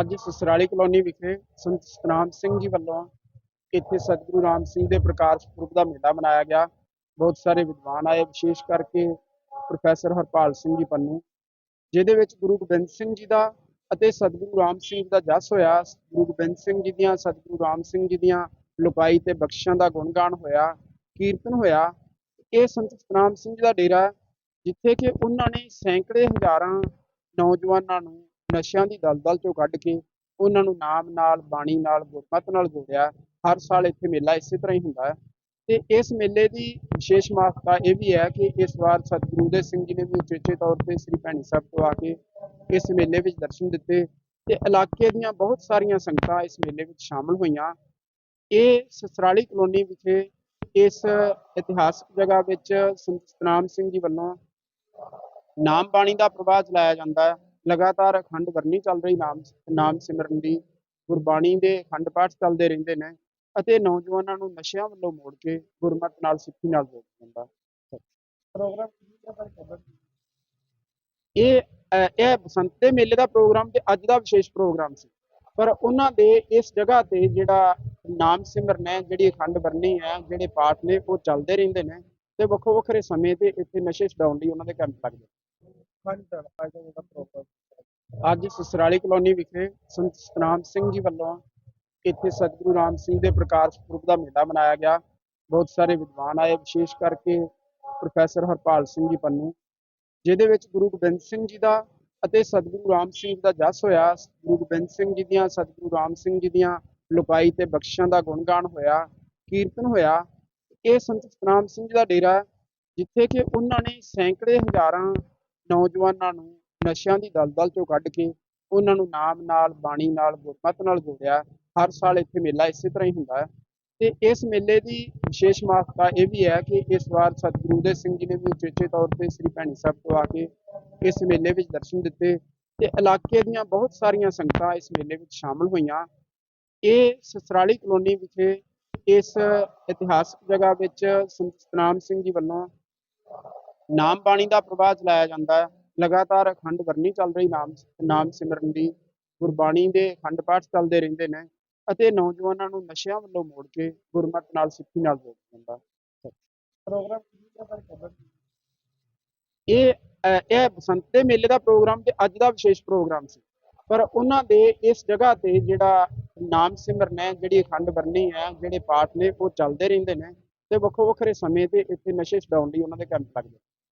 ਅੱਜ ਸਸਰਾਲੀ ਕਲੋਨੀ ਵਿਖੇ ਸੰਤ ਸਤਨਾਮ ਸਿੰਘ ਜੀ ਵੱਲੋਂ ਇੱਥੇ ਸਤਿਗੁਰੂ ਰਾਮ ਸਿੰਘ ਦੇ ਪ੍ਰਕਾਸ਼ ਪੁਰਬ ਦਾ ਮੇਲਾ ਮਨਾਇਆ ਗਿਆ। ਬਹੁਤ ਸਾਰੇ ਵਿਦਵਾਨ ਆਏ ਵਿਸ਼ੇਸ਼ ਕਰਕੇ ਪ੍ਰੋਫੈਸਰ ਹਰਪਾਲ ਸਿੰਘ ਜੀ ਪੰਨੂ ਜਿਹਦੇ ਵਿੱਚ ਗੁਰੂ ਗੋਬਿੰਦ ਸਿੰਘ ਜੀ ਦਾ ਅਤੇ ਸਤਿਗੁਰੂ ਰਾਮ ਸਿੰਘ ਜੀ ਦਾ ਜਸ ਹੋਇਆ। ਗੁਰੂ ਗੋਬਿੰਦ ਸਿੰਘ ਜੀ ਦੀਆਂ ਸਤਿਗੁਰੂ ਰਾਮ ਸਿੰਘ ਜੀ ਦੀਆਂ ਲੁਕਾਈ ਤੇ ਬਖਸ਼ਿਸ਼ਾਂ ਦਾ ਗੁਣਗਾਨ ਹੋਇਆ ਕੀਰਤਨ ਹੋਇਆ। ਇਹ ਸੰਤ ਸਤਨਾਮ ਸਿੰਘ ਜੀ ਦਾ ਡੇਰਾ ਹੈ, ਜਿੱਥੇ ਕਿ ਉਹਨਾਂ ਨੇ ਸੈਂਕੜੇ ਹਜ਼ਾਰਾਂ ਨੌਜਵਾਨਾਂ ਨੂੰ ਨਸ਼ਿਆਂ ਦੀ ਦਲਦਲ ਚੋਂ ਕੱਢ ਕੇ ਉਹਨਾਂ ਨੂੰ ਨਾਮ ਨਾਲ, ਬਾਣੀ ਨਾਲ, ਗੁਰਮਤ ਨਾਲ ਜੋੜਿਆ। ਹਰ ਸਾਲ ਇੱਥੇ ਮੇਲਾ ਇਸੇ ਤਰ੍ਹਾਂ ਹੀ ਹੁੰਦਾ ਹੈ। ਤੇ ਇਸ ਮੇਲੇ ਦੀ ਵਿਸ਼ੇਸ਼ ਮਹੱਤਤਾ ਇਹ ਵੀ ਹੈ ਕਿ ਇਸ ਵਾਰ ਸਤਿਗੁਰੂ ਦੇ ਸਿੰਘ ਜੀ ਨੇ ਵੀ ਉਚੇਚੇ ਤੌਰ ਤੇ ਸ੍ਰੀ ਭੈਣੀ ਸਾਹਿਬ ਤੋਂ ਆ ਕੇ ਇਸ ਮੇਲੇ ਵਿੱਚ ਦਰਸ਼ਨ ਦਿੱਤੇ ਤੇ ਇਲਾਕੇ ਦੀਆਂ ਬਹੁਤ ਸਾਰੀਆਂ ਸੰਗਤਾਂ ਇਸ ਮੇਲੇ ਵਿੱਚ ਸ਼ਾਮਲ ਹੋਈਆਂ। ਇਹ ਸਸਰਾਲੀ ਕਲੋਨੀ ਵਿਖੇ ਇਸ ਇਤਿਹਾਸਕ ਜਗ੍ਹਾ ਵਿੱਚ ਸੰਤ ਸਤਨਾਮ ਸਿੰਘ ਜੀ ਵੱਲੋਂ ਨਾਮ ਬਾਣੀ ਦਾ ਪ੍ਰਵਾਹ ਚਲਾਇਆ ਜਾਂਦਾ ਹੈ। ਲਗਾਤਾਰ ਅਖੰਡ ਵਰਨੀ ਚੱਲ ਰਹੀ ਨਾਮ ਨਾਮ ਸਿਮਰਨ ਦੀ ਗੁਰਬਾਣੀ ਦੇ ਅਖੰਡ ਪਾਠ ਚੱਲਦੇ ਰਹਿੰਦੇ ਨੇ ਅਤੇ ਨੌਜਵਾਨਾਂ ਨੂੰ ਨਸ਼ਿਆਂ ਵੱਲੋਂ ਮੋੜ ਕੇ ਗੁਰਮਤਿ ਨਾਲ ਸਿੱਖੀ ਨਾਲ ਜੋੜ ਜਾਂਦਾ ਪ੍ਰੋਗਰਾਮ ਇਹ ਇਹ ਬਸੰਤ ਦੇ ਮੇਲੇ ਦਾ ਪ੍ਰੋਗਰਾਮ ਤੇ ਅੱਜ ਦਾ ਵਿਸ਼ੇਸ਼ ਪ੍ਰੋਗਰਾਮ ਸੀ। ਪਰ ਉਹਨਾਂ ਦੇ ਇਸ ਜਗ੍ਹਾ ਤੇ ਜਿਹੜਾ ਨਾਮ ਸਿਮਰਨ ਹੈ ਜਿਹੜੀ ਅਖੰਡ ਵਰਨੀ ਹੈ ਜਿਹੜੇ ਪਾਠ ਨੇ ਉਹ ਚੱਲਦੇ ਰਹਿੰਦੇ ਨੇ ਤੇ ਵੱਖੋ ਵੱਖਰੇ ਸਮੇਂ ਤੇ ਇੱਥੇ ਨਸ਼ੇ ਛਡਾਉਣ ਲਈ ਉਹਨਾਂ ਦੇ ਕੈਂਪ ਲੱਗਦੇ ਅੱਜ ਸਸਰਾਲੀ ਕਲੋਨੀ ਵਿਖੇ ਸੰਤ ਸਤਨਾਮ ਸਿੰਘ ਜੀ ਵੱਲੋਂ ਇੱਥੇ ਸਤਿਗੁਰੂ ਰਾਮ ਸਿੰਘ ਦੇ ਪ੍ਰਕਾਸ਼ ਪੁਰਬ ਦਾ ਮੇਲਾ ਮਨਾਇਆ ਗਿਆ। ਬਹੁਤ ਸਾਰੇ ਵਿਦਵਾਨ ਆਏ ਵਿਸ਼ੇਸ਼ ਕਰਕੇ ਪ੍ਰੋਫੈਸਰ ਹਰਪਾਲ ਸਿੰਘ ਜੀ ਪੰਨੂ ਜਿਹਦੇ ਵਿੱਚ ਗੁਰੂ ਗੋਬਿੰਦ ਸਿੰਘ ਜੀ ਦਾ ਅਤੇ ਸਤਿਗੁਰੂ ਰਾਮ ਸਿੰਘ ਦਾ ਜਸ ਹੋਇਆ। ਗੁਰੂ ਗੋਬਿੰਦ ਸਿੰਘ ਜੀ ਦੀਆਂ ਸਤਿਗੁਰੂ ਰਾਮ ਸਿੰਘ ਜੀ ਦੀਆਂ ਲੁਕਾਈ ਤੇ ਬਖਸ਼ਿਸ਼ਾਂ ਦਾ ਗੁਣਗਾਨ ਹੋਇਆ ਕੀਰਤਨ ਹੋਇਆ। ਇਹ ਸੰਤ ਸਤਨਾਮ ਸਿੰਘ ਜੀ ਦਾ ਡੇਰਾ ਹੈ, ਜਿੱਥੇ ਕਿ ਉਹਨਾਂ ਨੇ ਸੈਂਕੜੇ ਹਜ਼ਾਰਾਂ ਨੌਜਵਾਨਾਂ ਨੂੰ ਨਸ਼ਿਆਂ ਦੀ ਦਲਦਲ ਚੋਂ ਕੱਢ ਕੇ ਉਹਨਾਂ ਨੂੰ ਨਾਮ ਨਾਲ, ਬਾਣੀ ਨਾਲ, ਗੁਰਮਤਿ ਨਾਲ ਜੋੜਿਆ। ਹਰ ਸਾਲ ਇੱਥੇ ਮੇਲਾ ਇਸੇ ਤਰ੍ਹਾਂ ਹੀ ਹੁੰਦਾ ਹੈ। ਤੇ ਇਸ ਮੇਲੇ ਦੀ ਵਿਸ਼ੇਸ਼ ਮਹੱਤਤਾ ਇਹ ਵੀ ਹੈ ਕਿ ਇਸ ਵਾਰ ਸਤਿਗੁਰੂ ਦੇ ਸਿੰਘ ਜੀ ਨੇ ਵੀ ਉਚੇਚੇ ਤੌਰ ਤੇ ਸ੍ਰੀ ਭੈਣੀ ਸਾਹਿਬ ਤੋਂ ਆ ਕੇ ਇਸ ਮੇਲੇ ਵਿੱਚ ਦਰਸ਼ਨ ਦਿੱਤੇ ਤੇ ਇਲਾਕੇ ਦੀਆਂ ਬਹੁਤ ਸਾਰੀਆਂ ਸੰਗਤਾਂ ਇਸ ਮੇਲੇ ਵਿੱਚ ਸ਼ਾਮਲ ਹੋਈਆਂ। ਇਹ ਸਸਰਾਲੀ ਕਲੋਨੀ ਵਿਖੇ ਇਸ ਇਤਿਹਾਸਕ ਜਗ੍ਹਾ ਵਿੱਚ ਸੰਤ ਸਤਨਾਮ ਸਿੰਘ ਜੀ ਵੱਲੋਂ ਨਾਮ ਬਾਣੀ ਦਾ ਪ੍ਰਵਾਹ ਚਲਾਇਆ ਜਾਂਦਾ ਹੈ। ਲਗਾਤਾਰ ਅਖੰਡ ਵਰਨੀ ਚੱਲ ਰਹੀ ਨਾਮ ਨਾਮ ਸਿਮਰਨ ਦੀ ਗੁਰਬਾਣੀ ਦੇ ਅਖੰਡ ਪਾਠ ਚੱਲਦੇ ਰਹਿੰਦੇ ਨੇ ਅਤੇ ਨੌਜਵਾਨਾਂ ਨੂੰ ਨਸ਼ਿਆਂ ਵੱਲੋਂ ਮੋੜ ਕੇ ਗੁਰਮਤਿ ਨਾਲ ਸਿੱਖੀ ਨਾਲ ਜੋੜ ਦਿੰਦਾ ਪ੍ਰੋਗਰਾਮ ਇਹ ਇਹ ਬਸੰਤ ਦੇ ਮੇਲੇ ਦਾ ਪ੍ਰੋਗਰਾਮ ਤੇ ਅੱਜ ਦਾ ਵਿਸ਼ੇਸ਼ ਪ੍ਰੋਗਰਾਮ ਸੀ। ਪਰ ਉਹਨਾਂ ਦੇ ਇਸ ਜਗ੍ਹਾ ਤੇ ਜਿਹੜਾ ਨਾਮ ਸਿਮਰਨ ਹੈ ਜਿਹੜੀ ਅਖੰਡ ਵਰਨੀ ਹੈ ਜਿਹੜੇ ਪਾਠ ਨੇ ਉਹ ਚੱਲਦੇ ਰਹਿੰਦੇ ਨੇ ਤੇ ਵੱਖੋ ਵੱਖਰੇ ਸਮੇਂ ਤੇ ਇੱਥੇ ਨਸ਼ੇ ਛਡਾਉਣ ਲਈ ਉਹਨਾਂ ਦੇ ਕੈਂਪ ਲੱਗਦੇ